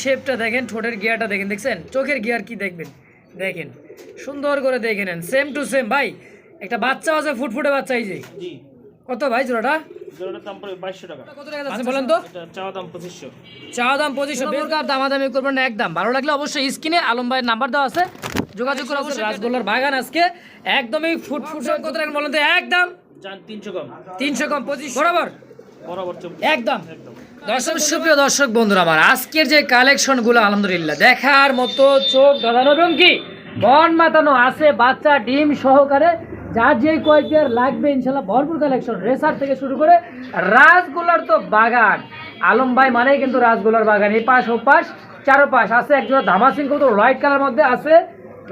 শেপটা দেখেন ঠোঁটের গিয়ারটা দেখেন দেখছেন? চোখের গিয়ার কি দেখবেন? দেখেন সুন্দর করে দেখে নেন সেম টু সেম ভাই একটা বাচ্চা আছে ফুটফুটে বাচ্চা এই যে। কত ভাই জোড়াটা? দাম চাওয়া পঁচিশশো। বেকার দামাদামি করবেন না একদম। ভালো লাগলে অবশ্যই স্ক্রিনে আলম ভাইয়ের নাম্বার দেওয়া আছে যোগাযোগ করে অবশ্যই বাগান আজকে একদমই ফুট ফুট কত টাকা বলেন তো? একদম। তিনশো কম। তিনশো কম পঁচিশ বরাবর। বরাবর একদম। একদম। দর্শক, সুপ্রিয় দর্শক, বন্ধুরা আমার আজকের যে কালেকশনগুলো আলহামদুলিল্লাহ, দেখার মতো চোখ দাদানো এবং কি? বন মাতানো আছে, বাচ্চা ডিম সহকারে, যার যে কয়েক পেয়ার লাগবে, ইনশাল্লাহ ভরপুর কালেকশন রেসার থেকে শুরু করে রাজগোলার তো বাগান। আলম ভাই মানেই কিন্তু রাজগোলার বাগান, এই পাশ, ও পাশ চারো পাশ আছে, একজোড়া ধামাসিং কত হোয়াইট কালার মধ্যে আছে।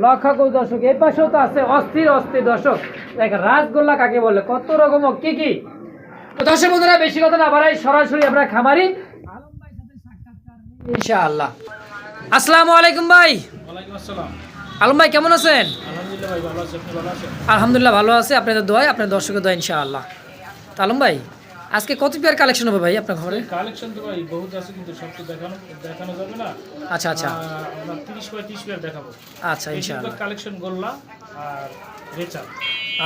লক্ষ্য করুন দর্শক, এই পাশেও তো আছে, অস্থির অস্থির দর্শক। দেখ রাজগোল্লা কাকে বলে, কত রকম কি কি? তো দর্শক বন্ধুরা বেশি কথা না বাড়াই সরাসরি আমরা খামারি। ইনশাআল্লাহ। আসসালামু আলাইকুম ভাই। আলম ভাই কেমন আছেন? আলহামদুলিল্লাহ ভালো আছি আপনাদের দোয়াই আপনার দর্শকের দোয়া ইনশাআল্লাহ। তা আলম ভাই আজকে কত পেয়ার কালেকশন হবে ভাই আপনার ঘরে? কালেকশন তো ভাই বহুত আছে কিন্তু সব তো দেখানো দেখানো যাবে না। আচ্ছা আচ্ছা। আমরা তিরিশ বাই তিরিশ পেয়ার দেখাবো। আচ্ছা ইনশাআল্লাহ। কালেকশন গোল্লা আর রেচা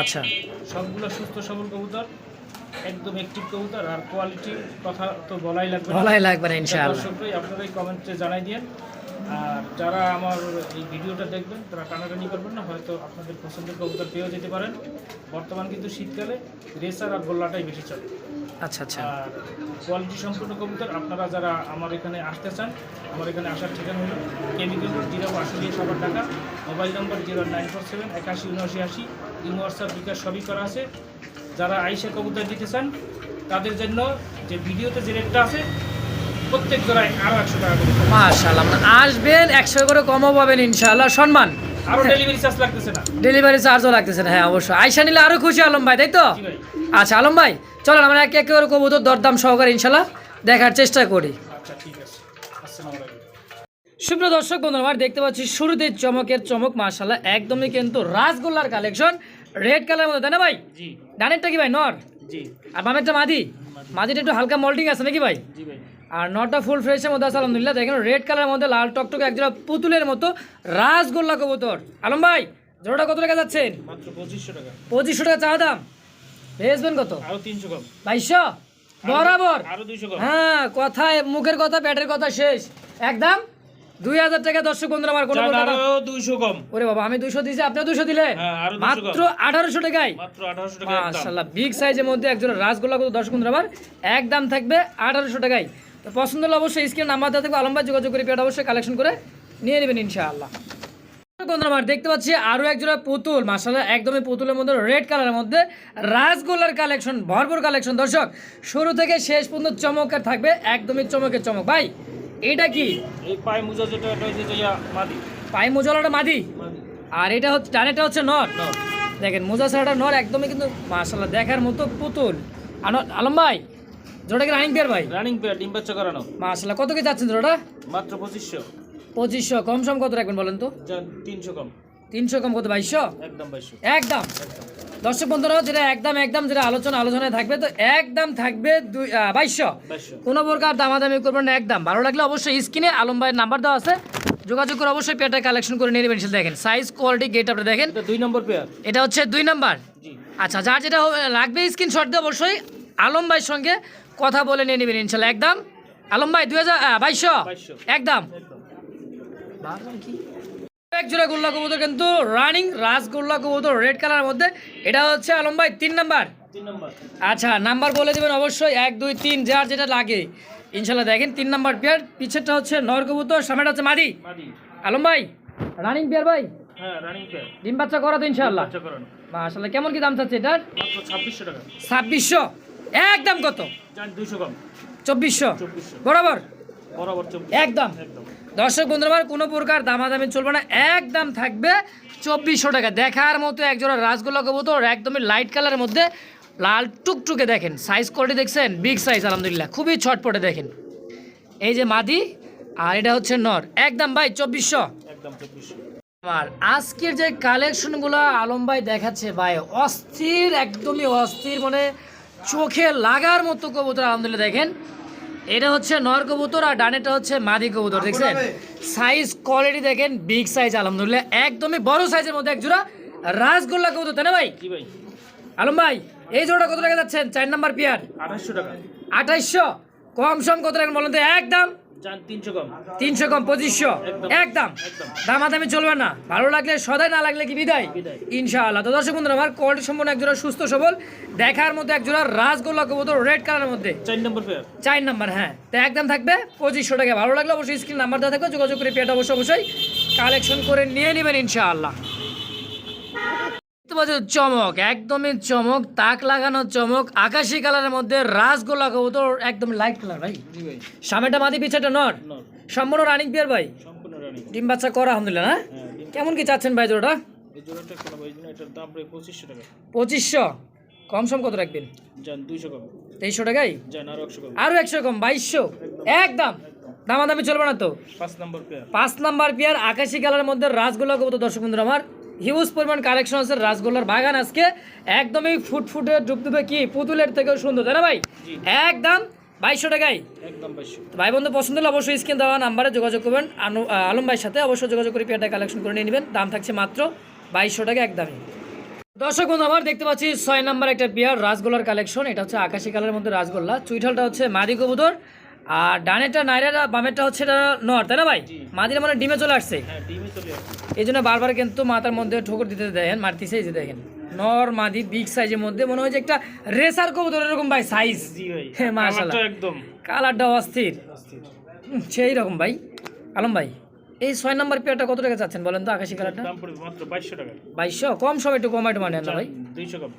আচ্ছা। সবগুলো সুস্থ সবল কবুতর। একদম অ্যাক্টিভ কবুতর আর কোয়ালিটির কথা তো বলাই লাগবে না। ভালোই লাগবে না ইনশাআল্লাহ। দর্শকরাই আপনারাই কমেন্টে জানাই দিন। আর যারা আমার এই ভিডিওটা দেখবেন তারা টানাটানি করবেন না হয়তো আপনাদের পছন্দের কবুতর পেয়েও যেতে পারেন। বর্তমান কিন্তু শীতকালে রেসার আর গোল্লাটাই বেশি চলে। আচ্ছা আচ্ছা। আর কোয়ালিটি সম্পূর্ণ কবুতর আপনারা যারা আমার এখানে আসতে চান আমার এখানে আসার ঠিকানা হলো কেমিক্যাল রোড জিরো আশুলিয়া সবার টাকা mobile number zero nine four seven একাশি উনআশি আশি ইমো হোয়াটসঅ্যাপ বিকাশ সবই করা আছে। যারা আইসা কবুতর দিতে চান তাদের জন্য যে ভিডিওতে যে রেটটা আছে প্রত্যেক জোড়ায় আরও একশো টাকা করে আপনারা আসবেন একশো করে কমও পাবেন ইনশাআল্লাহ। সম্মান। আরও ডেলিভারি চার্জ লাগতেছে না। ডেলিভারি চার্জও লাগতেছে না হ্যাঁ অবশ্যই। নিলে আরও খুশি আলম ভাই তাই তো? আচ্ছা আলম ভাই চলেন আমরা একে একে করে কবুতর দরদাম সহকারে ইনশাল্লাহ দেখার চেষ্টা করি। আচ্ছা ঠিক আছে। আসসালামু আলাইকুম। সুপ্রিয় দর্শক বন্ধুরা আমার দেখতে পাচ্ছি শুরুতে চমকের চমক মাশাল্লাহ একদমই কিন্তু রাসগোল্লার কালেকশন রেড কালার মধ্যে তাই না ভাই? জি। ডানেরটা কি ভাই? নর? জি। আর বামেরটা মাদি? মাদিটা একটু হালকা মল্টিং আছে নাকি ভাই? জি ভাই। আর নটটা ফুল ফ্রেশের মধ্যে আছে আলহামদুলিল্লাহ। দেখেন রেড কালারের মধ্যে লাল টকটকে একজোড়া পুতুলের মতো রাসগোল্লা কবুতর। আলম ভাই জোড়াটা কত টাকা যাচ্ছেন মাত্র পঁচিশশো টাকা। পঁচিশশো টাকা চা দাম? ভেজবেন কত? তিনশো কম। বাইশশো? বরাবর? আরও দুইশো কম। হ্যাঁ কথায় মুখের কথা পেটের কথা শেষ। একদম? দুই হাজার টাকা দর্শক বন্ধুরা আমার কোনো চান দুইশো কম। ওরে বাবা আমি দুশো দিয়েছি আপনি দুশো দিলেন হ্যাঁ, আরও 200 মাত্র আঠারোশো টাকায়। মাত্র আঠারোশো টাকা একদম। মাশাল্লাহ বিগ সাইজের মধ্যে একজন রাসগোল্লা কত দর্শক বন্ধুরা আমার একদম থাকবে আঠারোশো টাকায়। তো পছন্দ হলে অবশ্যই স্ক্রিন নাম্বার দেওয়া থাকবে আলমবাই যোগাযোগ করে পেট অবশ্যই কালেকশন করে নিয়ে নেবেন ইনশাআল্লাহ। বন্ধুরা দেখতে পাচ্ছি আরও এক জোড়া পুতুল মাসাল্লাহ একদমই পুতুলের মধ্যে রেড কালারের মধ্যে রাসগোল্লার কালেকশন ভরপুর কালেকশন দর্শক শুরু থেকে শেষ পর্যন্ত চমকের থাকবে একদমই চমকের চমক। ভাই এটা কি? এই পায়ে মুজা যেটা এটা হচ্ছে যে মাদি। পাই মোজালাটা মাদি? আর এটা হচ্ছে ডানেটা হচ্ছে নর? দেখেন মোজা ছাড়াটা নর একদমই কিন্তু মাসাল্লাহ দেখার মতো পুতুল। আলম ভাই জোড়া কি রানিং পেয়ার ভাই? রানিং পেয়ার ডিম বাচ্চা করানো। মাসাল্লাহ কত কি যাচ্ছেন জোড়াটা? মাত্র পঁচিশশো। পঁচিশশো কম সম কত রাখবেন বলেন তো? যান তিনশো কম। তিনশো কম কত বাইশশো? একদম বাইশশো। একদম। দর্শক বন্ধুরা যেটা একদম একদম যেটা আলোচনা আলোচনায় থাকবে তো একদম থাকবে দুই বাইশশো। কোনো প্রকার দামাদামি করবেন না একদম। ভালো লাগলে অবশ্যই স্ক্রিনে আলম ভাইয়ের নাম্বার দেওয়া আছে। যোগাযোগ করে অবশ্যই পেটা কালেকশন করে নিয়ে নেবেন দেখেন। সাইজ কোয়ালিটি গেট আপনি দেখেন। দুই নম্বর পেয়ার। এটা হচ্ছে দুই নম্বর? আচ্ছা যার যেটা লাগবে স্ক্রিনশট দিয়ে অবশ্যই আলম ভাইয়ের সঙ্গে কথা বলে নিয়ে নেবেন ইনশাল্লাহ। একদম? আলম ভাই দুই হাজার বাইশশো? একদম। একদম। এক জোড়া গোল্লা কবুতর কিন্তু রানিং রাসগোল্লা কবুতর রেড কালারের মধ্যে। এটা হচ্ছে আলম ভাই তিন নাম্বার? আচ্ছা নাম্বার বলে দেবেন অবশ্যই এক দুই তিন যার যেটা লাগে। ইনশাল্লাহ দেখেন তিন নাম্বার পেয়ার পিছেরটা হচ্ছে নর কবুতর সামনেটা হচ্ছে মাদি। আলম ভাই রানিং পেয়ার ভাই? হ্যাঁ ডিম বাচ্চা করা তো ইনশাল্লাহ মাশাল্লাহ কেমন কি দাম চাচ্ছে এটার? ছাব্বিশশো টাকা। ছাব্বিশশো। একদম কত? দুইশো কম। চব্বিশশো। বরাবর? বরাবর একদম। একদম। দর্শক বন্ধুরা আমার কোনো প্রকার দামাদামি চলবে না। একদম থাকবে চব্বিশশো টাকা। দেখার মতো একজোড়া রাসগোল্লা কবুতর একদমই লাইট কালারের মধ্যে লাল টুকটুকে দেখেন। সাইজ কোয়ালিটি দেখছেন? বিগ সাইজ আলহামদুলিল্লাহ। খুবই ছটপটে দেখেন। এই যে মাদি আর এটা হচ্ছে নর। একদম ভাই চব্বিশশো। একদম চব্বিশশো। আর আজকের যে কালেকশনগুলো আলম ভাই দেখাচ্ছে ভাই অস্থির একদমই অস্থির মানে চোখে লাগার মতো কবুতর আলহামদুলিল্লাহ দেখেন। এটা হচ্ছে নর কবুতর আর ডানেটা হচ্ছে মাদি কবুতর দেখছেন? সাইজ কোয়ালিটি দেখেন বিগ সাইজ আলহামদুলিল্লাহ একদমই বড় সাইজের মধ্যে এক জোড়া রাসগোল্লা কবুতর তাই না ভাই? কি ভাই। আলম ভাই এই জোড়া কত টাকা যাচ্ছেন? চার নাম্বার পেয়ার। আঠাশশো টাকা। আঠাইশশো কম সম কত টাকা বলেন তো? একদম তিনশো কম। পঁচিশশো? একদম। একদম। দামাদামি চলবে না। ভালো লাগলে সদাই না লাগলে কি বিদায়। ইনশাআল্লাহ। তো দর্শক বন্ধুরা আমার কোয়ালিটি সম্পন্ন একজোড়া সুস্থ সবল। দেখার মধ্যে একজোড়া রাসগোল্লা কবুতর রেড কালারের মধ্যে। চার নম্বর চার নাম্বার হ্যাঁ। তো একদম থাকবে পঁচিশশো টাকা। ভালো লাগলে অবশ্যই স্ক্রিন নাম্বার দেওয়া থাকবে। যোগাযোগ করে পেটা অবশ্যই অবশ্যই। কালেকশন করে নিয়ে নেবেন ইনশাআল্লাহ। পাচ্ছ চমক একদমই চমক তাক লাগানো চমক আকাশি কালারের মধ্যে রাসগোল্লা কবুতর একদম লাইট কালার ভাই। সামনেটা মাদি পিছাটা নট সম্পূর্ণ রানিং পিয়ার ভাই। ডিম বাচ্চা করা আলহামদুলিল্লাহ না? হ্যাঁ কেমন কি চাচ্ছেন ভাই জোড়াটা? পঁচিশশো কম সম কত রাখবেন? তেইশশো টাকাই? আরও একশো কম। বাইশশো? একদম। দামাদামি চলবে না তো? পাঁচ নম্বর পেয়ার পাঁচ নাম্বার পেয়ার আকাশি কালারের মধ্যে রাসগোল্লা কবুতর দর্শক বন্ধুরা আমার। হিউজ পরিমাণ কালেকশন আছে রাসগোল্লার বাগান আজকে। একদমই ফুটফুটে ডুবডুবে কি পুতুলের থেকেও সুন্দর তাই না ভাই? একদম বাইশশো টাকাই একদম বাইশশো। ভাই বন্ধু পছন্দ হলে অবশ্যই স্ক্রিন দেওয়া নাম্বারে যোগাযোগ করবেন। আলম ভাইয়ের সাথে অবশ্যই যোগাযোগ করে পেয়ারটা কালেকশন করে নিয়ে নেবেন। দাম থাকছে মাত্র বাইশশো টাকা একদমই। দর্শক বন্ধু আমার দেখতে পাচ্ছি ছয় নাম্বার একটা পেয়ার রাসগোল্লার কালেকশন এটা হচ্ছে আকাশি কালারের মধ্যে রাসগোল্লা। চুইঠালটা হচ্ছে মাদি কবুতর। আর ডানেরটা নাইরাটা বামেরটা হচ্ছে এটা নর তাই না ভাই। মাদিরা মানে ডিমে চলে আসছে। হ্যাঁ ডিমে চলে আসছে। এই জন্য বারবার কিন্তু মাথার মধ্যে ঠোকর দিতে দেখেন মারতিছে এই যে দেখেন। নর মাদি বিগ সাইজের মধ্যে মনে হয় যে একটা রেসার কবুতর এরকম ভাই সাইজ হ্যাঁ, মাশাআল্লাহ। একদম। কালারটা অস্থির। সেই রকম ভাই। আলম ভাই এই ছয় নম্বর পেয়ারটা কত টাকা চাচ্ছেন বলেন তো আকাশি কালারটা? দাম পড়বে মাত্র বাইশশো টাকা। বাইশশো? কম সব একটু কমাইটু মানে না ভাই। দুইশো কম।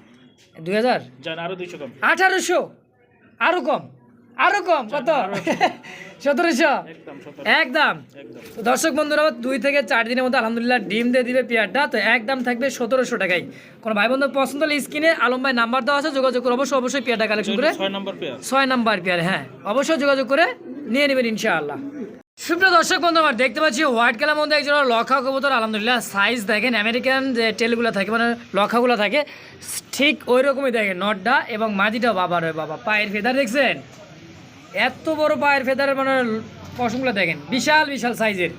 আরও কম। আঠারোশো? আরও কম? আরও কম কত? সতেরোশো? একদম দর্শক বন্ধুরা দুই থেকে চার দিনের মধ্যে আলহামদুলিল্লাহ ডিম দিয়ে দিবে পেয়ারটা। তো একদম থাকবে সতেরোশো টাকাই কোনো ভাই বন্ধু পছন্দ হলে স্ক্রিনে আলম ভাই নাম্বার দেওয়া আছে যোগাযোগ করে অবশ্যই অবশ্যই পেয়ারটা কালেকশন করে ছয় নম্বর পেয়ার। হ্যাঁ। অবশ্যই যোগাযোগ করে নিয়ে নেবেন ইনশাআল্লাহ। সুপ্রিয় দর্শক বন্ধু আমার দেখতে পাচ্ছি হোয়াইট কালার মধ্যে একজন লক্ষা কবুতর। আলহামদুলিল্লাহ সাইজ দেখেন আমেরিকান যে টেলগুলো থাকে মানে লক্ষাগুলো থাকে ঠিক ওই রকমই দেখেন নটটা এবং মাদিটাও বাবার বাবা পায়ের ফেদার দেখছেন? এত বড় পায়ের ফেদারের মানে পশমগুলো দেখেন বিশাল বিশাল সাইজের।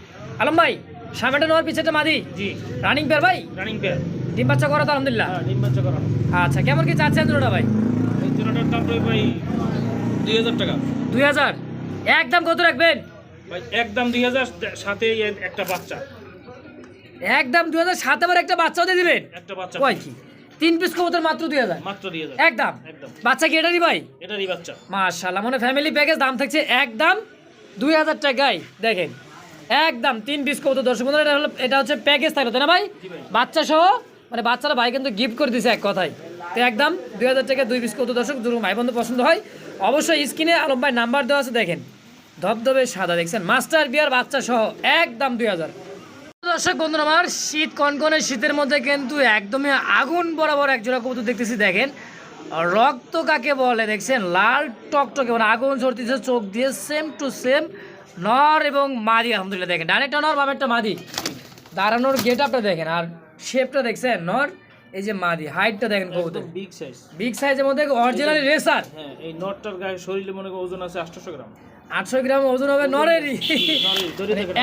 আলম ভাই সামনেটা নেওয়ার পিছেটা মাদি? জি। রানিং পেয়ার ভাই? রানিং পেয়ার ডিম বাচ্চা করা তো আলহামদুলিল্লাহ। হ্যাঁ ডিম বাচ্চা করানো। আচ্ছা কেমন কি চাচ্ছেন দুটোটা ভাই? এই জোড়াটার দাম ভাই দুই হাজার টাকা। দুই হাজার? একদম কত রাখবেন? ভাই একদম দুই হাজার সাথে একটা বাচ্চা। একদম দুই হাজার সাত আবার একটা বাচ্চাও দিয়ে দিবেন? একটা বাচ্চা। কয় কি? তিন পিস কবুতর মাত্র দুই হাজার। মাত্র দুই হাজার। একদম। বাচ্চা কি এটারই ভাই? এটারই বাচ্চা। মাশাল্লাহ মানে ফ্যামিলি প্যাকেজ দাম থাকছে একদম দুই হাজার টাকায়। দেখেন। একদম তিন পিস কবুতর। দর্শক বন্ধুরা, এটা হলো এটা হচ্ছে প্যাকেজ থাকল তাই না ভাই? বাচ্চা সহ মানে বাচ্চারা ভাই কিন্তু গিফট করে দিছে এক কথায়। তো একদম দুই হাজার টাকা দুই পিস কবুতর। দর্শক দুটো ভাই বন্ধু পছন্দ হয়। অবশ্যই স্ক্রিনে আলম ভাই নাম্বার দেওয়া আছে দেখেন। ধবধবে সাদা দেখছেন? মাস্টার বিয়ার বাচ্চা সহ একদম দুই হাজার। দর্শক বন্ধুরা আমার শীত কনকনে শীতের মধ্যে কিন্তু একদমই আগুন বরাবর এক জোড়া কবুতর দেখতেছি দেখেন। রক্ত কাকে বলে দেখছেন? লাল টকটকে মানে আগুন ঝরতেছে চোখ দিয়ে সেম টু সেম নর এবং মাদি আলহামদুলিল্লাহ দেখেন। ডানেরটা নর বামেরটা মাদি। দাঁড়ানোর গেট আপটা দেখেন আর শেপটা দেখছেন? নর এই যে মাদি হাইটটা দেখেন কবুতর বিগ সাইজ বিগ সাইজের মধ্যে অরিজিনালি রেসার হ্যাঁ এই নটটার গায়ে শরীরে মনে ওজন আছে আটশোশো গ্রাম। আটশো গ্রাম ওজন হবে নরেরই।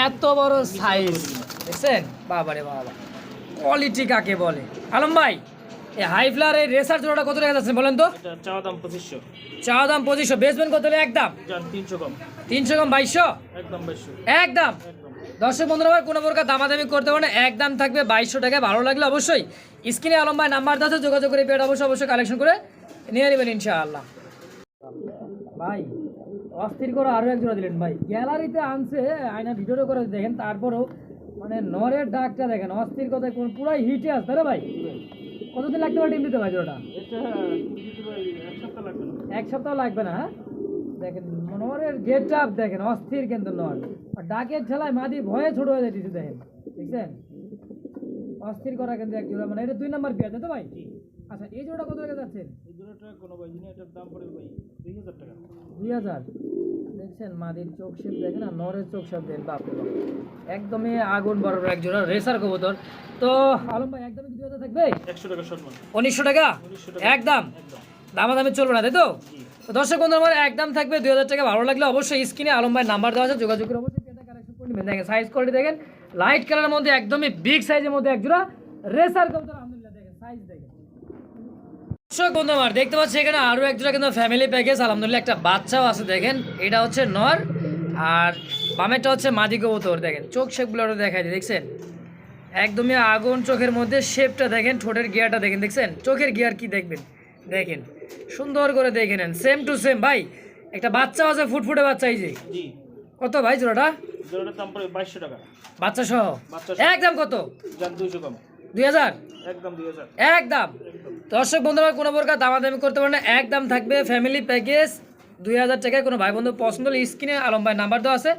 এত বড় সাইজ দেখছেন? বাবারে বাবা। কোয়ালিটি কাকে বলে? আলম ভাই এই হাই ফ্লার এই রেসার জোড়াটা কত টাকা যাচ্ছে বলেন তো? চাওয়া দাম পঁচিশশো। চা দাম পঁচিশশো। বেসবেন কত হলে একদম তিনশো কম। তিনশো কম বাইশশো? একদম বাইশশো। একদম দর্শক বন্ধুরা ভাই কোনো প্রকার দামাদামি করতে পারে না। একদম থাকবে বাইশশো টাকায় ভালো লাগলে অবশ্যই স্ক্রিনে আলম ভাই নাম্বার আছে যোগাযোগ করে পেট অবশ্যই অবশ্যই কালেকশন করে নিয়ে নেবেন ইনশাআল্লাহ। ভাই অস্থির করে আরও এক জোড়া দিলেন ভাই। গ্যালারিতে আনছে আয়না ভিডিও করে দেখেন তারপরও মানে নরের ডাকটা দেখেন অস্থির কথা কোন পুরাই হিটে আসছে রে ভাই? কতদিন লাগতে পারে টিম দিতে ভাই জোড়াটা? ভাই এক সপ্তাহ লাগবে না। হ্যাঁ? দেখেন নরের গেট আপ দেখেন অস্থির কিন্তু নর। আর ডাকের ঠেলায় মাদি ভয়ে ছোট হয়ে যাচ্ছে দেখেন দেখছেন? অস্থির করা কিন্তু এক জোড়া মানে এটা দুই নাম্বার পেয়ার তো ভাই? আচ্ছা এই জোড়া কত টাকা যাচ্ছেন এই জোড়াটা কোনো ভাই এটার দাম পড়বে ভাই দুই হাজার টাকা। দুই হাজার। দেখছেন মাদির চোখ শেপ দেখেন আর নরের চোখ শেপ বাপ। একদমই আগুন এক রেসার কবুতর। তো আলম ভাই একদমই দুই হাজার থাকবে? একশো টাকা উনিশশো টাকা? একদম। দামাদামি চলবে না তাই তো? দর্শক বন্ধু আমার একদম থাকবে। দুই হাজার টাকা ভালো লাগলে অবশ্যই স্ক্রিনে আলম ভাই নাম্বার দেওয়া আছে যোগাযোগ করে অবশ্যই দেখেন সাইজ কোয়ালিটি দেখেন লাইট কালারের মধ্যে একদমই বিগ সাইজের মধ্যে একজোড়া রেসার কবুতর আলহামদুলিল্লাহ দেখেন সাইজ দেখেন দর্শক বন্ধু আমার দেখতে পাচ্ছি এখানে আরও একজোড়া কিন্তু ফ্যামিলি প্যাকেজ আলহামদুলিল্লাহ একটা বাচ্চাও আছে দেখেন। এটা হচ্ছে নর আর বামেরটা হচ্ছে মাদি কবুতর দেখেন। চোখ শেপগুলো আরও দেখাই দিই দেখছেন? একদমই আগুন চোখের মধ্যে শেপটা দেখেন ঠোঁটের গিয়ারটা দেখেন দেখছেন? চোখের গিয়ার কি দেখবেন? দেখেন সুন্দর করে দেখে নেন সেম টু সেম ভাই একটা বাচ্চা আছে ফুটফুটে বাচ্চা এই যে? কত ভাই জোড়াটা? জোড়াটার দাম পড়বে বাইশশো টাকা। বাচ্চা সহ একদম কত? দুইশো কম। দুই হাজার? একদম দর্শক বন্ধুরা কোনো প্রকার দামাদামি করতে পারে না একদম থাকবে ফ্যামিলি প্যাকেজ দুই হাজার টাকায় কোনো ভাই বন্ধু পছন্দ হলে স্ক্রিনে আলম ভাই নাম্বার দেওয়া আছে।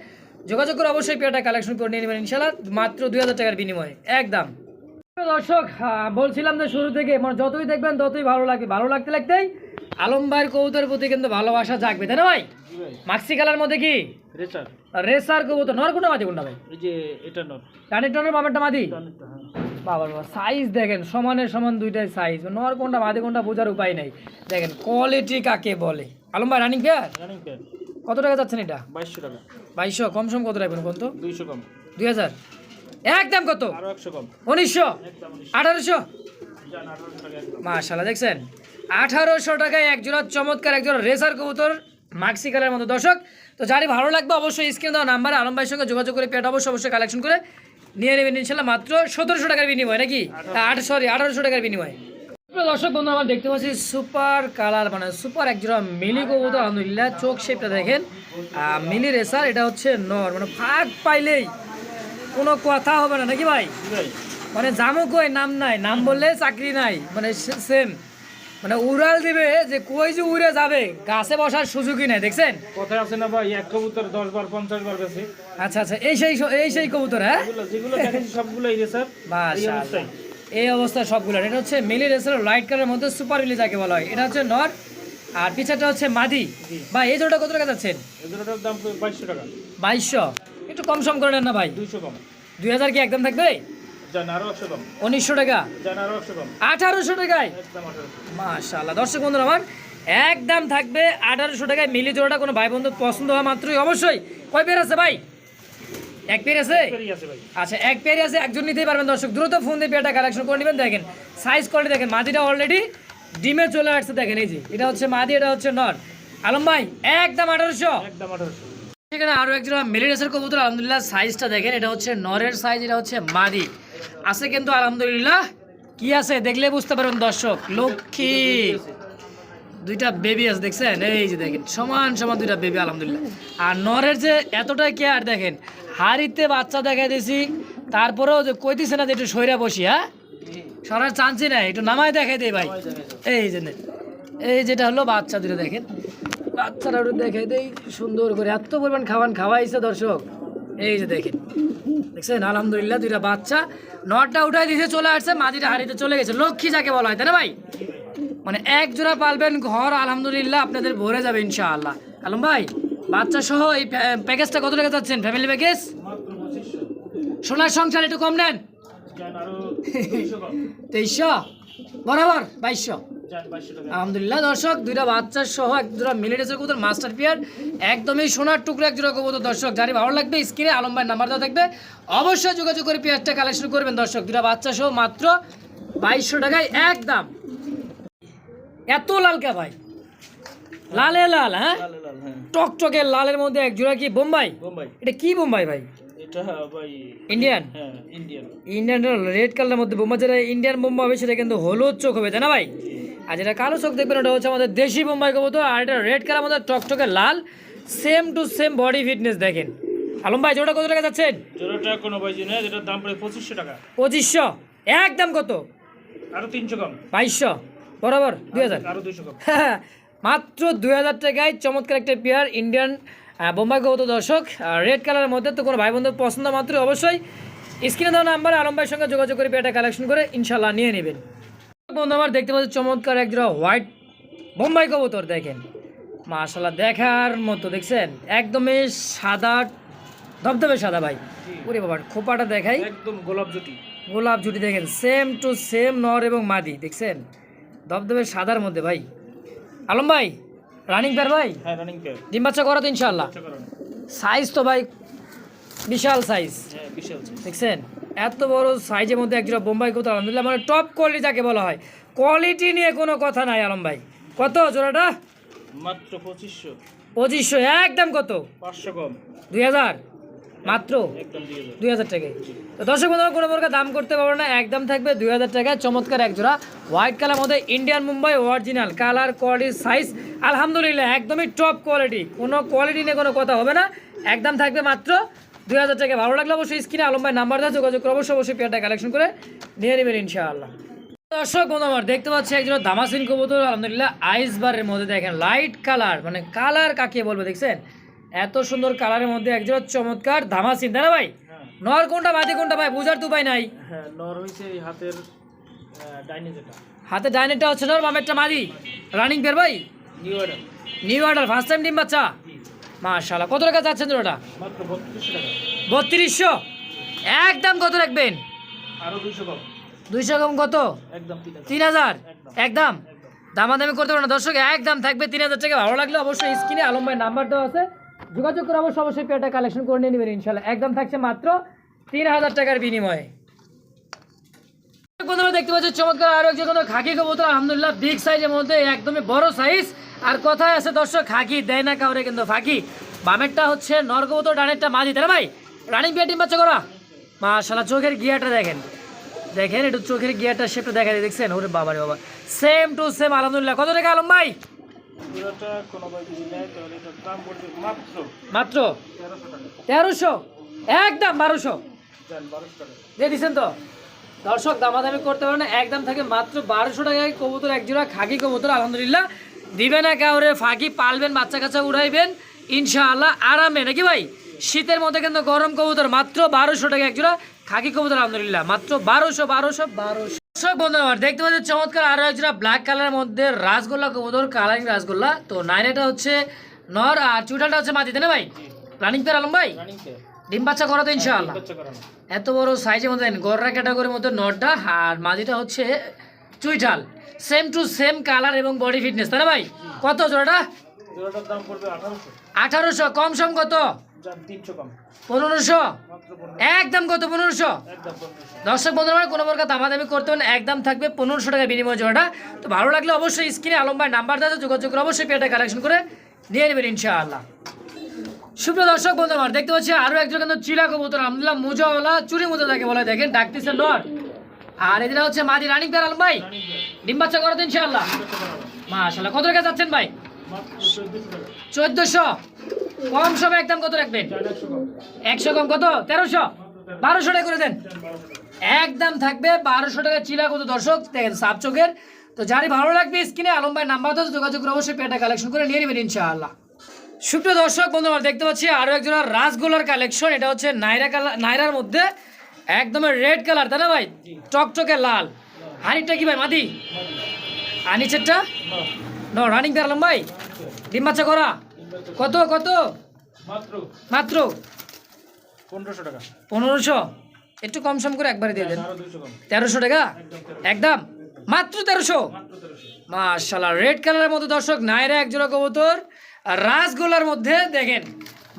যোগাযোগ করে অবশ্যই পেয়ারটা কালেকশন করে নিয়ে নেবেন ইনশাল্লাহ মাত্র দুই হাজার টাকার বিনিময়ে। একদম। দর্শক হ্যাঁ, বলছিলাম যে শুরু থেকে মানে যতই দেখবেন ততই ভালো লাগবে ভালো লাগতে লাগতেই আলম ভাইয়ের কবুতরের প্রতি কিন্তু ভালোবাসা জাগবে। তাই না ভাই? মাক্সি কালার মধ্যে কি? রেচার রেসার কবুতর। নর কোনটা মাদি কোনটা ভাই? এই যে এটা নট টানের টনের বাবারটা মাদি? হ্যাঁ বাবা সাইজ দেখেন সমানের সমান দুইটাই সাইজ নর কোনটা মাদি কোনটা বোঝার উপায় নাই। দেখেন কোয়ালিটি কাকে বলে? আলম ভাই রানিং পেয়ার রানিং প্যান কত টাকা যাচ্ছেন এটা? বাইশশো টাকা। বাইশশো কম সম কত রাখবেন কোন তো দুইশো কম। দুই হাজার একদম কত? উনিশশো? আঠারোশো? মাশাল্লাহ দেখছেন? আঠারোশো টাকায় একজোড়া চমৎকার একজোড়া রেসার কবুতর মাক্সি কালার মতো দর্শক তো যারই ভালো লাগবে অবশ্যই স্ক্রিনে দেওয়া নাম্বার আলম ভাইয়ের সঙ্গে যোগাযোগ করে পেট অবশ্যই অবশ্যই কালেকশন করে নিয়ে নেবেন ইনশাল্লাহ মাত্র সতেরোশো টাকার বিনিময় নাকি? আট সরি আঠারোশো টাকার বিনিময়। দর্শক বন্ধু আমার দেখতে পাচ্ছি সুপার কালার মানে সুপার একজোড়া মিলি কবুতর আলহামদুলিল্লাহ চোখ শেপটা দেখেন। মিলি রেসার এটা হচ্ছে নর মানে ফাঁক পাইলেই কোনো কথা হবে না নাকি ভাই? মানে জামো কই নাম নাই নাম বললে চাকরি নাই মানে সেম মানে উড়াল দিবে যে কই যে উড়ে যাবে গাছে বসার সুযোগই নাই দেখছেন? কথায় আছে না ভাই এক কবুতর দশ বার পঞ্চাশ বার গেছে আচ্ছা আচ্ছা এই সেই এই সেই কবুতর হ্যাঁ? যেগুলো দেখেন সবগুলোই রেসার এই মাশাআল্লাহ। এই অবস্থা সবগুলো এটা হচ্ছে মিলি রেসের লাইট কালারের মধ্যে সুপার মিলি যাকে বলা হয়। এটা হচ্ছে নর আর পিছাটা হচ্ছে মাদি। বা এই জোড়া কত টাকা যাচ্ছেন? এগুলোটার দাম পড়বে বাইশশো টাকা। বাইশশো। একটু কম সম করে নেন না ভাই। দুইশো কম। দুই হাজার কি একদম থাকবে? উনিশশো টাকা? আঠারোশো টাকায়? একদম দর্শক বন্ধুরা আমার একদম থাকবে আঠারোশো টাকায়। মিলি জোড়াটা কোনো ভাই বন্ধু পছন্দ হওয়া মাত্রই অবশ্যই। কয় পেয়ার আছে ভাই? এক পেয়ার আছে? আচ্ছা এক পেয়ারই আছে। একজন নিতেই পারবেন দর্শক। দ্রুত ফোন দিয়ে পেয়ারটা কালেকশন করে নেবেন। দেখেন সাইজ কোয়ালিটি দেখেন। মাদিটা অলরেডি ডিমে চলে আসছে দেখেন এই যে। এটা হচ্ছে মাদি এটা হচ্ছে নর। আলম ভাই একদম আঠারোশো। একদম আঠারোশো। সেখানে আরও একজন মেরিনেসের কবুতর আলহামদুলিল্লাহ সাইজটা দেখেন। এটা হচ্ছে নরের সাইজ এটা হচ্ছে মাদি। আছে কিন্তু আলহামদুলিল্লাহ। কি আছে দেখলে বুঝতে পারবেন দর্শক, লক্ষ্মী। দুইটা বেবি আছে, দেখছেন? এই যে দেখেন, সমান সমান দুইটা বেবি আলহামদুলিল্লাহ। আর নরের যে এতটাই কেয়ার দেখেন, হাড়িতে বাচ্চা দেখা দিয়েছি, তারপরেও যে কইতেছে না যে একটু সইরা বসি হ্যাঁ? সরার চান্সই নাই, একটু নামায় দেখাই দেই ভাই। এই যে। এই যেটা হলো বাচ্চা দুটো দেখেন। বাচ্চারা একটু দেখে দেই, সুন্দর করে, এত পরিমাণ খাওয়ান খাওয়াইছে দর্শক। এই যে দেখেন। দেখছেন? আলহামদুলিল্লাহ দুইটা বাচ্চা। নটটা উঠাই দিয়েছে চলে আসছে মাদিটা হাড়িতে চলে গেছে। লক্ষ্মী যাকে বলা হয় তাই না ভাই? মানে এক জোড়া পালবেন ঘর আলহামদুলিল্লাহ আপনাদের ভরে যাবে ইনশাআল্লাহ। আলম ভাই বাচ্চা সহ এই প্যাকেজটা কত টাকা চাচ্ছেন? Family package? সোনার সংসার একটু কম নেন। তেইশশো? বরাবর বাইশশো। আলহামদুলিল্লাহ দর্শক দুইটা বাচ্চার সহ এক জোড়া মিলিটেসের কবুতর মাস্টার পিয়ার একদমই সোনার টুকরো এক জোড়া কবুতর দর্শক যারই ভালো লাগবে স্ক্রিনে আলম ভাই নাম্বার দেওয়া থাকবে। অবশ্যই যোগাযোগ করে পেঁয়াজটা কালেকশন করবেন দর্শক দুটা বাচ্চা সহ মাত্র বাইশশো টাকায় একদম এত লাল কে ভাই? লালে লাল হ্যাঁ? লাল লাল হ্যাঁ। টকটকে লালের মধ্যে এক জোড়া কি বোম্বাই? বোম্বাই। এটা কি বোম্বাই ভাই? ইন্ডিয়ান ইন্ডিয়ান ইন্ডিয়ান রেড কালারের মধ্যে বোম্বা যেটা ইন্ডিয়ান বোম্বা হবে সেটা কিন্তু হলুদ চোখ হবে তাই না ভাই? আর যেটা কালো চোখ দেখবেন ওটা হচ্ছে আমাদের দেশি বোম্বাই কবুতর আর এটা রেড কালার মধ্যে টকটকে লাল same to same body fitness দেখেন। আলম ভাই জোড়া কত টাকা যাচ্ছেন? জোড়াটা কোনো যেটার দাম পড়ে পঁচিশশো টাকা। পঁচিশশো? একদম কত? আরও তিনশো কম। বাইশশো? বরাবর দুই হাজার? আরও দুইশো কম। মাত্র দুই হাজার টাকায় চমৎকার একটা পেয়ার ইন্ডিয়ান বোম্বাই কবুতর দর্শক। রেড কালারের মধ্যে তো কোনো ভাই বন্ধুর পছন্দ মাত্র অবশ্যই। স্ক্রিনে দেওয়া নাম্বার আলম ভাইয়ের সঙ্গে যোগাযোগ করে পেয়ারটা কালেকশন করে ইনশাল্লাহ নিয়ে নেবেন। বন্ধু আমার দেখতে পাচ্ছি চমৎকার এক জোড়া হোয়াইট বোম্বাই কবুতর দেখেন। মাশাল্লাহ দেখার মতো দেখছেন? একদমই সাদা ধবধবে সাদা ভাই। ওরে বাবা খোপাটা দেখাই। একদম গোলাপ জুটি। গোলাপ জুটি দেখেন সেম টু সেম নর এবং মাদি দেখছেন? ধবধবে সাদার মধ্যে ভাই। আলম ভাই রানিং পেয়ার ভাই? হ্যাঁ রানিং পেয়ার ডিম বাচ্চা করো তো ইনশাল্লাহ সাইজ তো ভাই বিশাল সাইজ হ্যাঁ বিশাল দেখছেন? এত বড় সাইজের মধ্যে একজোড়া বোম্বাই কবুতর আলহামদুলিল্লাহ মানে টপ কোয়ালিটি যাকে বলা হয়। কোয়ালিটি নিয়ে কোনো কথা নাই আলম ভাই। কত জোড়াটা? মাত্র পঁচিশশো। পঁচিশশো একদম কত? পাঁচশো কম। দুই হাজার? মাত্র? দুই হাজার। টাকায়। তো দর্শক বন্ধুরা কোনো প্রকার দাম করতে পারবে না একদম থাকবে দুই হাজার টাকায়। চমৎকার এক জোড়া হোয়াইট কালার মধ্যে Indian Mumbai original colour quality size আলহামদুলিল্লাহ একদমই টপ কোয়ালিটি কোনো কোয়ালিটি নিয়ে কোনো কথা হবে না একদম থাকবে মাত্র দুই হাজার টাকা ভালো লাগলে অবশ্যই স্ক্রিনে আলম ভাই নাম্বার দেওয়া যোগাযোগ করে অবশ্যই অবশ্যই পেয়ারটা কালেকশন করে নিয়ে নেবেন ইনশাআল্লাহ। দর্শক বন্ধু দেখতে পাচ্ছি একজন দামাসিন কবুতর আলহামদুলিল্লাহ আইস বারের মধ্যে দেখেন লাইট কালার মানে কালার কাকে বলবে দেখছেন? এত সুন্দর কালারের মধ্যে একজন চমৎকার ধামাসিন তাই না ভাই? হ্যাঁ। নর কোনটা মাটি কোনটা ভাই? বুঝার তো উপায় নাই। হ্যাঁ নর হয়েছে এই হাতের ডাইনি যেটা। হাতে ডাইনেরটা হচ্ছে নর বামেরটা মাদি রানিং পেয়ার ভাই? New order new order first time ডিম বাচ্চা? মাশাআল্লাহ। কত টাকা চাচ্ছেন ওটা বত্রিশশো একদম কত রাখবেন? দুইশো কম। কত? তিন হাজার। একদম। দামাদামি করতে পারো না। দর্শক একদম থাকবে তিন হাজার টাকা। ভালো লাগলে অবশ্যই স্ক্রিনে আলম ভাই নাম্বার দেওয়া আছে। যোগাযোগ করে অবশ্যই অবশ্যই পেটা কালেকশন করে নিয়ে নেবেন ইনশাল্লাহ একদম থাকছে মাত্র তিন হাজার টাকার বিনিময়ে। দেখতে পাচ্ছি চমৎকার আরও একজন খাকি কবুতর। আলহামদুলিল্লাহ বিগ সাইজের মধ্যে একদমই বড় সাইজ আর কথায় আছে দর্শক? খাকি দেয় না কাউরে কিন্তু ফাঁকি। বামেরটা হচ্ছে নর কবুতর ডানেরটা মাঝি। তাই ভাই রানিং বিয়া টিম বাচ্চা করা? মাশাল্লাহ চোখের গিয়ারটা দেখেন। দেখেন একটু চোখের গিয়ারটা শেপটা দেখা যায় দেখছেন? ওরে বাবারে বাবা। সেম টু সেম আলহামদুলিল্লাহ। কত টাকা আলম ভাই? মাত্র। তেরোশো একদম বারোশো? দিয়ে দিচ্ছেন তো? দর্শক দামাদামি করতে পারে না। একদম থাকে মাত্র বারোশো টাকায় কবুতর এক একজোড়া খাকি কবুতর আলহামদুলিল্লাহ। দিবে না কাউরে ফাঁকি পালবেন বাচ্চা কাচ্চা উড়াইবেন ইনশাআল্লাহ আরামে। নাকি ভাই? শীতের মধ্যে কিন্তু গরম কবুতর মাত্র বারোশো টাকা একজোড়া খাকি কবুতর আলহামদুলিল্লাহ মাত্র বারোশো বারোশো বারোশো। দর্শক বন্ধু আমার দেখতে পাচ্ছি চমৎকার আরও একজোড়া ব্ল্যাক কালারের মধ্যে রাসগোল্লা কবুতর কালারিং রাসগোল্লা। তো নাইনেটা হচ্ছে নর আর চুটালটা হচ্ছে মাটিতে না ভাই? প্লানিং পের আলম ভাই? ডিম বাচ্চা করা তো ইনশাআল্লাহ এত বড় সাইজের মধ্যে গররা ক্যাটাগরির মধ্যে নটটা আর মাঝিটা হচ্ছে চুইঠাল। সেম টু সেম কালার এবং বডি ফিটনেস তাই না ভাই? কত জোড়াটা? আঠারোশো। কম সম কত? পনেরোশো? একদম কত পনেরোশো? দর্শক বন্ধুরা কোনো প্রকার দামাদামি করতে হলে একদম থাকবে পনেরোশো টাকা বিনিময় জোড়াটা। তো ভালো লাগলে অবশ্যই স্ক্রিনে আলম ভাই নাম্বার দেওয়া যোগাযোগ করে অবশ্যই পেটা কালেকশন করে নিয়ে নেবেন ইনশাআল্লাহ। সুপ্রিয় দর্শক বন্ধু আমার দেখতে পাচ্ছি আরও একজন কিন্তু চিলা কবুতর আলহামদুলিল্লাহ মুজাওয়ালা চুরি মুজা তাকে বলে দেখেন ডাকতেছে নট। আর এদিকে হচ্ছে মাদি রানিং আলম ভাই। ডিম বাচ্চা করে ইনশাআল্লাহ। বাচ্চা কত টাকা যাচ্ছেন, ভাই? চোদ্দশো। কম সময় একদম কত রাখবেন? একশো কম কত? তেরোশো? বারোশো টাকা করে দেন। একদম থাকবে বারোশো টাকা চিলা কত দর্শক? দেখেন, সাপ চোখের। তো যারই ভালো লাগবে স্ক্রিনে, আলম ভাই নাম্বার তো যোগাযোগ করে অবশ্যই পেটা কালেকশন করে নিয়ে নেবেন ইনশাআল্লাহ। সুপ্রিয় দর্শক বন্ধু দেখতে পাচ্ছি আরও একজন রাসগোলার কালেকশন এটা হচ্ছে নাইরা কালার নাইরার মধ্যে একদমই রেড কালার তাই না ভাই? টকটকে লাল। হানিটা কি ভাই মাদি? আর নিচেরটা? ন রানিং পেয়ারলাম ভাই? ডিম বাচ্চা করা? কত কত? মাত্র। মাত্র? পনেরোশো টাকা। পনেরোশো? একটু কম সম করে একবারে দিয়ে দেন। দুইশো কম। তেরোশো টাকা? একদম মাত্র তেরোশো? মাশাল্লাহ রেড কালারের মতো দর্শক নাইরা এক জোড়া কবুতর। আর রাসগোলার মধ্যে দেখেন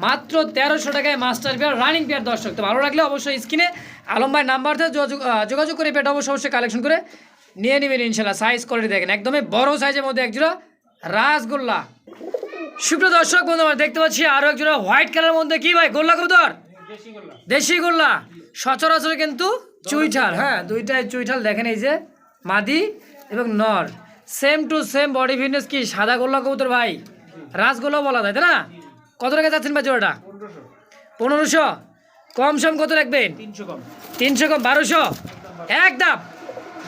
মাত্র তেরোশো টাকায় মাস্টার পেয়ার রানিং পেয়ার দর্শক। তো ভালো লাগলে অবশ্যই স্ক্রিনে আলম ভাই নাম্বার থেকে যোগাযোগ করে পেটা অবশ্যই অবশ্যই কালেকশন করে নিয়ে নেবেন ইনশাল্লাহ। সাইজ কোয়ালিটি দেখেন, একদমই বড় সাইজের মধ্যে এক জোড়া রাসগোল্লা। সুপ্রিয় দর্শক বন্ধু আমরা দেখতে পাচ্ছি আরও এক জোড়া হোয়াইট কালারের মধ্যে কি ভাই? গোল্লা কবুতর? দেশি গোল্লা। সচরাচর কিন্তু চুইঠাল হ্যাঁ দুইটাই চুইঠাল, দেখেন এই যে মাদি এবং নর। Same to same body fitness কি? সাদা গোল্লা কবুতর ভাই। রাসগোল্লা বলা যায়, তাই না? কত টাকা যাচ্ছেন ভাই জোড়াটা? পনেরোশো। কম সম কত রাখবেন? তিনশো কম। তিনশো কম বারোশো? একদম।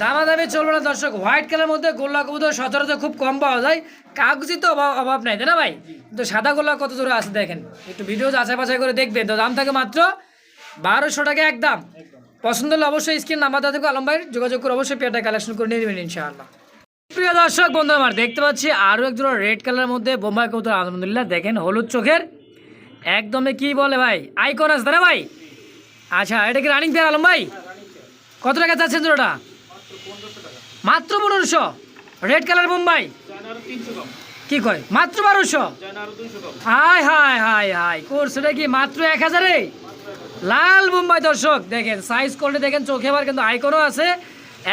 দামাদামি চলবে না দর্শক। হোয়াইট কালার মধ্যে গোল্লা কবুতর সচরাচর খুব কম পাওয়া যায়। কাগজি তো অভাব অভাব নাই তাই না ভাই? কিন্তু সাদা গোল্লা কত দূরে আছে দেখেন। একটু ভিডিও যাচাই বাছাই করে দেখবেন। তো দাম থাকে মাত্র বারোশো টাকা একদম। পছন্দ হলে অবশ্যই স্ক্রিন নাম্বার দেওয়া থাকবে আলম ভাই যোগাযোগ করে অবশ্যই পেটা কালেকশন করে নিয়ে নেবেন ইনশাআল্লাহ। প্রিয় দর্শক বন্ধু আমার দেখতে পাচ্ছি আরও এক জোড়া রেড কালারের মধ্যে বোম্বাই কবুতর আলহামদুলিল্লাহ। দেখেন হলুদ চোখের একদমই কি বলে ভাই? আইকন আছে না ভাই। আচ্ছা এটা কি রানিং পেয়ার আলম ভাই? কত টাকা চাচ্ছেন জোড়াটা? মাত্র পনেরোশো। রেড কালার বোম্বাই কি কয়? মাত্র বারোশো? হাই হাই হাই হাই। কোর্সটা কি মাত্র এক হাজারে? লাল মুম্বাই দর্শক, দেখেন সাইজ কোয়ালিটি দেখেন, চোখে আবার কিন্তু আইকনও আছে।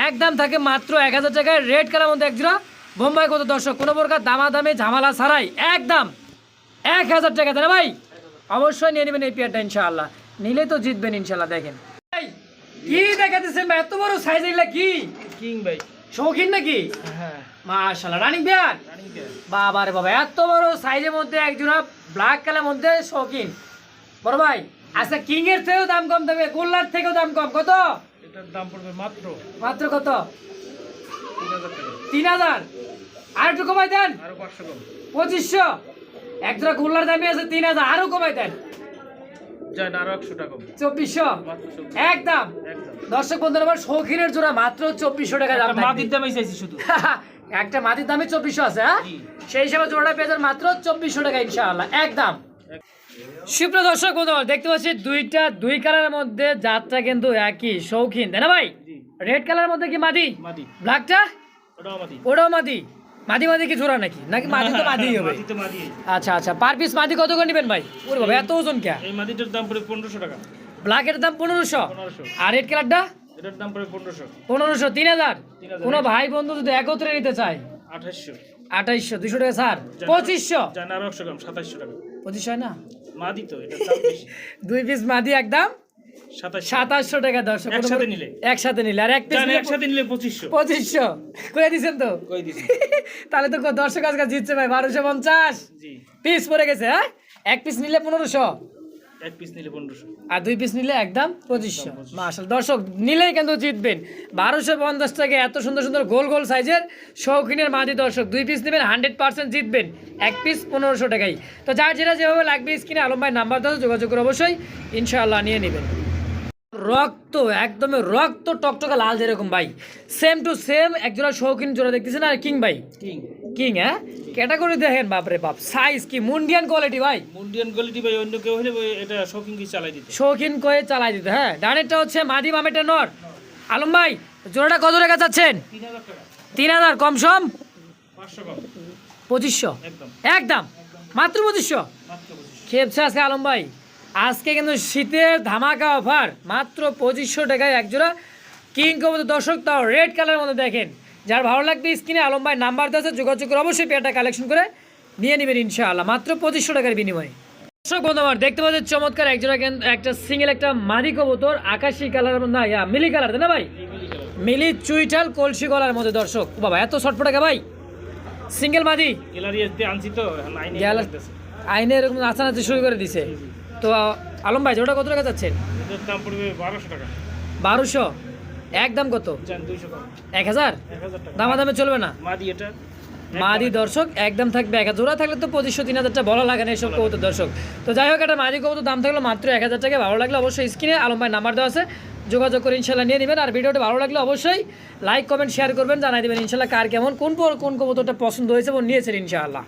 একদম থাকে মাত্র এক হাজার টাকায় রেড কালার মধ্যে একজোড়া বোম্বাই কত দর্শক? কোনো প্রকার দামাদামি, ঝামেলা ছাড়াই, একদম। এক হাজার টাকা তাই ভাই। অবশ্যই নিয়ে নেবেন এই পেয়ারটা ইনশাআল্লাহ। নিলে তো জিতবেন ইনশাআল্লাহ দেখেন। কি দেখাতেছেন ভাই? এত বড় সাইজ এগুলা কি? কিং ভাই। শৌখিন নাকি? হ্যাঁ। মাশাল্লাহ রানিং বিয়ার বাবা রে বাবা এত বড় সাইজের মধ্যে একজোড়া ব্ল্যাক কালার মধ্যে শৌখিন। বড় ভাই আচ্ছা কিং এর থেকেও দাম কম দেবে গোল্লার থেকেও দাম কম কত? এটার দাম পড়বে মাত্র। মাত্র কত? তিন হাজার আর একটু কমাই দেন। আরও কম পঁচিশশো দামই আছে তিন হাজার আরও কমাই দেন। যায় না আরও একশো টাকা কম। চব্বিশশো? মাত্র চব্বিশ। একদম। একদম। দর্শক বন্ধুরা আমার শৌখিনের জোড়া মাত্র চব্বিশশো টাকা দাম মাটির দামই চাইছি শুধু। একটা মাটির দামই চব্বিশশো আছে হ্যাঁ? সেই হিসাবে জোড়াটা পেয়ে মাত্র চব্বিশশো টাকা ইনশাআল্লাহ। একদম। এক- সুপ্র দর্শক বন্ধু দেখতে পাচ্ছি দুইটা দুই কালারের মধ্যে জাতটা কিন্তু একই শৌখিন। তাই না ভাই? রেড কালারের মধ্যে কি মাদি? মাটি ব্ল্যাকটা? ওটাও মাদি। মাদি মাদি কি জোড়া নাকি? নাকি মাদি তো মাদি হবে? মাটি তো মাটি আচ্ছা আচ্ছা পার পিস মাদি কত করে নেবেন ভাই? ওরে বাবা এত ওজন কে? এই মাটিটার দাম পড়বে পনেরোশো টাকা। ব্ল্যাকের দাম পনেরোশো? পনেরোশো। আর রেড কালারটা এটার দাম পনেরোশো। তিন হাজার? 3000 কোনো ভাই বন্ধু যদি একত্রে নিতে চায়? আঠাশশো। আঠাইশশো দুশো টাকা স্যার পঁচিশশো? যায় না আরও একশো কম সাতাশশো টাকা। পঁচিশশো হয় না? মাদি তো এটার দাম বেশি। দুই পিস মাদি একদম? সাতাশশো। টাকা দর্শক একসাথে নিলে? একসাথে নিলে। আর এক একসাথে নিলে পঁচিশশো। পঁচিশশো। করে দিছেন তো? তাহলে তো দর্শক আজকে জিতছে ভাই বারোশো পঞ্চাশ। পিস পড়ে গেছে হ্যাঁ? এক পিস নিলে পনেরোশো। এক পিস নিলে পনেরোশো। আর দুই পিস নিলে একদম পঁচিশশো। মাসাল দর্শক নিলেই কিন্তু জিতবেন। বারোশো পঞ্চাশ টাকা এত সুন্দর সুন্দর গোল গোল সাইজের শৌখিনের মাঝি দর্শক দুই পিস নেবেন হান্ড্রেড পার্সেন্ট জিতবেন। এক পিস পনেরোশো টাকাই। তো যার যেটা যেভাবে লাগবে স্ক্রিনে আলম ভাই নাম্বার দাও যোগাযোগ করে অবশ্যই ইনশাআল্লাহ নিয়ে নেবেন। রক্ত একদমই রক্ত টকটকা লাল যেরকম ভাই। সেম টু সেম একজোড়া শৌখিন জোড়া দেখতেছেন আর কিং ভাই? কিং। কিং হ্যাঁ? ক্যাটাগরি দেখেন বাপরে বাপ। সাইজ কি? মুন্ডিয়ান কোয়ালিটি ভাই। মুন্ডিয়ান কোয়ালিটি ভাই অন্য কেউ হলে এটা শপিং কি চালাই দিতে? শৌখিন করে চালাই দিতে হ্যাঁ? ডানেরটা হচ্ছে মাদি মামেটা নর। আলম ভাই জোড়াটা কত টাকা চাচ্ছেন? তিন হাজার কম সম? কম। পঁচিশশো? একদম। একদম? মাত্র পঁচিশশো? মাত্র পঁচিশশো। খেপছে আজকে আলম ভাই। আজকে কিন্তু শীতের ধামাকা অফার। মাত্র পঁচিশশো টাকায় একজোড়া কিং কবুতর। দর্শক তাও রেড কালারের মধ্যে দেখেন। যার ভালো লাগবে স্ক্রিনে আলম ভাই নাম্বার দেওয়া আছে যোগাযোগ করে অবশ্যই পেয়ারটা কালেকশন করে নিয়ে নেবেন ইনশাআল্লাহ। মাত্র পঁচিশশো টাকার বিনিময়ে। দর্শক বন্ধু আমার দেখতে পাচ্ছেন চমৎকার একজোড়া একটা সিঙ্গেল একটা মাদি কবুতর আকাশি কালার না ইয়া মিলি কালার তাই না ভাই? মিলি কালার চুইটাল কলসি গলার মধ্যে দর্শক। বাবা এত শর্ট টাকা ভাই? সিঙ্গেল মাদি? গ্যালারিতে আনছি তো আইনে এরকম নাচানাচি শুরু করে দিছে। তো আলম ভাই জোড়া কত টাকা দাম পড়বে বারোশো টাকা। বারোশো? একদম কত? এক হাজার? এক দামাদামে চলবে না? মাদি এটা। মাদি দর্শক একদম থাকবে এক হাজার। জোড়া থাকলে তো পঁচিশশো তিন হাজারটা বলা লাগে না এসব কবুতর দর্শক। তো যাই হোক একটা মাদি কবুতর দাম থাকল মাত্র এক হাজার টাকা ভালো লাগলে অবশ্যই স্ক্রিনে আলম ভাই নাম্বার দেওয়া আছে যোগাযোগ করে ইনশাল্লাহ নিয়ে নেবেন। আর ভিডিওটা ভালো লাগলে অবশ্যই লাইক কমেন্ট শেয়ার করবেন জানাই দেবেন ইনশাল্লাহ কার কেমন কোন কোন কবুতরটা পছন্দ হয়েছে এবং নিয়েছেন ইনশাআল্লাহ।